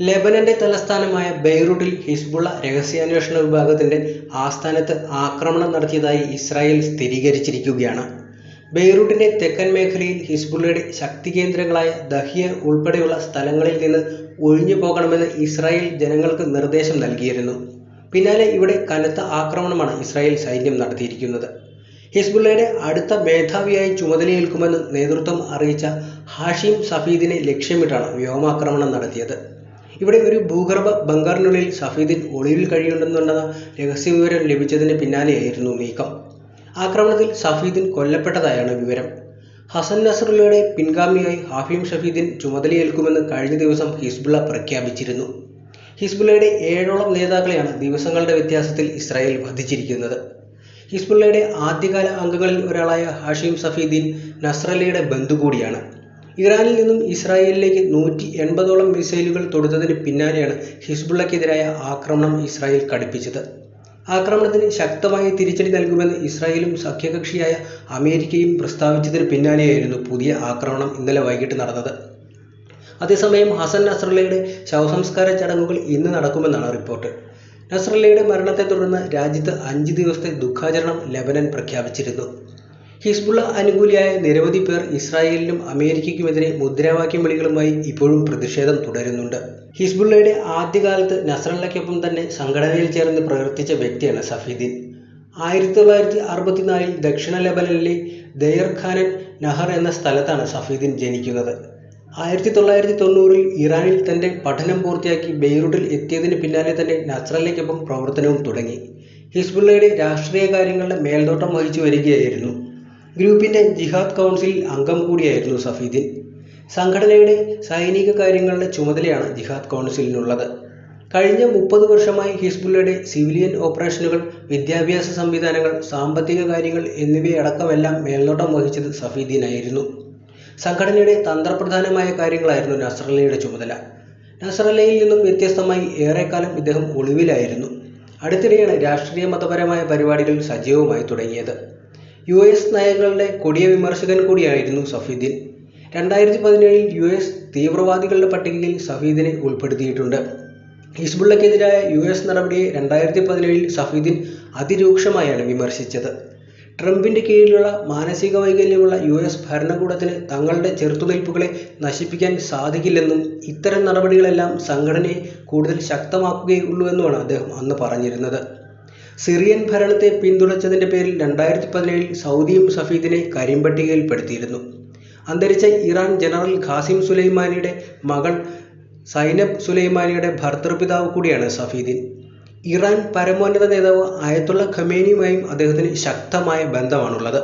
ലെബനന്റെ തലസ്ഥാനമായ ബെയ്റൂട്ടിൽ ഹിസ്ബുള്ള രഹസ്യാന്വേഷണ വിഭാഗത്തിന്റെ ആസ്ഥാനത്ത് ആക്രമണം നടത്തിയതായി ഇസ്രായേൽ സ്ഥിരീകരിച്ചിരിക്കുകയാണ്. ബെയ്റൂട്ടിന്റെ തെക്കൻ മേഖലയിൽ ഹിസ്ബുള്ളയുടെ ശക്തി കേന്ദ്രങ്ങളായ ദഹിയ ഉൾപ്പെടെയുള്ള സ്ഥലങ്ങളിൽ നിന്ന് ഒഴിഞ്ഞു പോകണമെന്ന് ഇസ്രായേൽ ജനങ്ങൾക്ക് നിർദ്ദേശം നൽകിയിരുന്നു. പിന്നാലെ ഇവിടെ കനത്ത ആക്രമണമാണ് ഇസ്രായേൽ സൈന്യം നടത്തിയിരിക്കുന്നത്. ഹിസ്ബുള്ളയുടെ അടുത്ത മേധാവിയായി ചുമതലയേൽക്കുമെന്ന് നേതൃത്വം അറിയിച്ച ഹാഷിം സഫീദിനെ ലക്ഷ്യമിട്ടാണ് വ്യോമാക്രമണം നടത്തിയത്. ഇവിടെ ഒരു ഭൂഗർഭ ബങ്കറിനുള്ളിൽ ഷഫീദിൻ ഒളിവിൽ കഴിയുന്നുണ്ടെന്ന രഹസ്യവിവരം ലഭിച്ചതിന് പിന്നാലെയായിരുന്നു നീക്കം. ആക്രമണത്തിൽ ഷഫീദിൻ കൊല്ലപ്പെട്ടതായാണ് വിവരം. ഹസൻ നസറുള്ളയുടെ പിൻഗാമിയായി ഹാഫിയും ഷഫീദിൻ ചുമതലയേൽക്കുമെന്ന് കഴിഞ്ഞ ദിവസം ഹിസ്ബുള്ള പ്രഖ്യാപിച്ചിരുന്നു. ഹിസ്ബുള്ളയുടെ ഏഴോളം നേതാക്കളെയാണ് ദിവസങ്ങളുടെ വ്യത്യാസത്തിൽ ഇസ്രായേൽ വധിച്ചിരിക്കുന്നത്. ഹിസ്ബുള്ളയുടെ ആദ്യകാല അംഗങ്ങളിൽ ഒരാളായ ഹാഷിം സഫീദ്ദീൻ നസ്രല്ലയുടെ ബന്ധു കൂടിയാണ്. ഇറാനിൽ നിന്നും ഇസ്രായേലിലേക്ക് നൂറ്റി എൺപതോളം മിസൈലുകൾ തൊടുത്തതിന് പിന്നാലെയാണ് ഹിസ്ബുള്ളക്കെതിരായ ആക്രമണം ഇസ്രായേൽ കടുപ്പിച്ചത്. ആക്രമണത്തിന് ശക്തമായ തിരിച്ചടി നൽകുമെന്ന് ഇസ്രായേലും സഖ്യകക്ഷിയായ അമേരിക്കയും പ്രസ്താവിച്ചതിന് പിന്നാലെയായിരുന്നു പുതിയ ആക്രമണം ഇന്നലെ വൈകിട്ട് നടന്നത്. അതേസമയം ഹസൻ നസ്രല്ലയുടെ ശവസംസ്കാര ചടങ്ങുകൾ ഇന്ന് നടക്കുമെന്നാണ് റിപ്പോർട്ട്. നസ്രല്ലയുടെ മരണത്തെ തുടർന്ന് രാജ്യത്ത് അഞ്ച് ദിവസത്തെ ദുഃഖാചരണം ലെബനൻ പ്രഖ്യാപിച്ചിരുന്നു. ഹിസ്ബുള്ള അനുകൂലിയായ നിരവധി പേർ ഇസ്രായേലിനും അമേരിക്കയ്ക്കുമെതിരെ മുദ്രാവാക്യം വിളികളുമായി ഇപ്പോഴും പ്രതിഷേധം തുടരുന്നുണ്ട്. ഹിസ്ബുള്ളയുടെ ആദ്യകാലത്ത് നസ്രള്ളയ്ക്കൊപ്പം തന്നെ സംഘടനയിൽ ചേർന്ന് പ്രവർത്തിച്ച വ്യക്തിയാണ് സഫീദീൻ ആയിരത്തി തൊള്ളായിരത്തി അറുപത്തിനാലിൽ ദക്ഷിണ ലെബനനിലെ ദയർ ഖാനൻ നഹർ എന്ന സ്ഥലത്താണ് സഫീദ്ദീൻ ജനിക്കുന്നത്. ആയിരത്തി തൊള്ളായിരത്തി തൊണ്ണൂറിൽ ഇറാനിൽ തന്റെ പഠനം പൂർത്തിയാക്കി ബെയ്റൂട്ടിൽ എത്തിയതിന് പിന്നാലെ തന്നെ നസ്രല്ലയ്ക്കൊപ്പം പ്രവർത്തനവും തുടങ്ങി. ഹിസ്ബുള്ളയുടെ രാഷ്ട്രീയ കാര്യങ്ങളുടെ മേൽനോട്ടം വഹിച്ചു വരികയായിരുന്നു. ഗ്രൂപ്പിന്റെ ജിഹാദ് കൗൺസിൽ അംഗം കൂടിയായിരുന്നു സഫീദിൻ. സംഘടനയുടെ സൈനിക കാര്യങ്ങളുടെ ചുമതലയാണ് ജിഹാദ് കൗൺസിലിനുള്ളത്. കഴിഞ്ഞ മുപ്പത് വർഷമായി ഹിസ്ബുള്ളയുടെ സിവിലിയൻ ഓപ്പറേഷനുകൾ, വിദ്യാഭ്യാസ സംവിധാനങ്ങൾ, സാമ്പത്തിക കാര്യങ്ങൾ എന്നിവയടക്കമെല്ലാം മേൽനോട്ടം വഹിച്ചത് സഫീദിനായിരുന്നു. സംഘടനയുടെ തന്ത്രപ്രധാനമായ കാര്യങ്ങളായിരുന്നു നസ്രള്ളയുടെ ചുമതല. നസ്രള്ളയിൽ നിന്നും വ്യത്യസ്തമായി ഏറെക്കാലം ഇദ്ദേഹം ഒളിവിലായിരുന്നു. അടുത്തിടെയാണ് രാഷ്ട്രീയ മതപരമായ പരിപാടികൾ സജീവമായി തുടങ്ങിയത്. യു. എസ്. നയങ്ങളുടെ കൊടിയ വിമർശകൻ കൂടിയായിരുന്നു സഫീദിൻ. രണ്ടായിരത്തി പതിനേഴിൽ യു. എസ്. തീവ്രവാദികളുടെ പട്ടികയിൽ സഫീദിനെ ഉൾപ്പെടുത്തിയിട്ടുണ്ട്. ഹിസ്ബുള്ളക്കെതിരായ യു. എസ്. നടപടിയെ രണ്ടായിരത്തി പതിനേഴിൽ സഫീദിൻ അതിരൂക്ഷമായാണ് വിമർശിച്ചത്. ട്രംപിന്റെ കീഴിലുള്ള മാനസിക വൈകല്യമുള്ള യു. എസ്. ഭരണകൂടത്തിന് തങ്ങളുടെ ചെറുത്തുനിൽപ്പുകളെ നശിപ്പിക്കാൻ സാധിക്കില്ലെന്നും ഇത്തരം നടപടികളെല്ലാം സംഘടനയെ കൂടുതൽ ശക്തമാക്കുകയുള്ളൂവെന്നുമാണ് അദ്ദേഹം അന്ന് പറഞ്ഞിരുന്നത്. സിറിയൻ ഭരണത്തെ പിന്തുണച്ചതിന്റെ പേരിൽ രണ്ടായിരത്തി പതിനേഴിൽ സൗദിയും സഫീദിനെ കരിമ്പട്ടികയിൽപ്പെടുത്തിയിരുന്നു. അന്തരിച്ച ഇറാൻ ജനറൽ ഖാസിം സുലൈമാനിയുടെ മകൾ സൈനബ് സുലൈമാനിയുടെ ഭർതൃപിതാവ് കൂടിയാണ് സഫീദിൻ. ഇറാൻ പരമോന്നത നേതാവ് ആയത്തുള്ള ഖമേനിയുമായും അദ്ദേഹത്തിന് ശക്തമായ ബന്ധമാണുള്ളത്.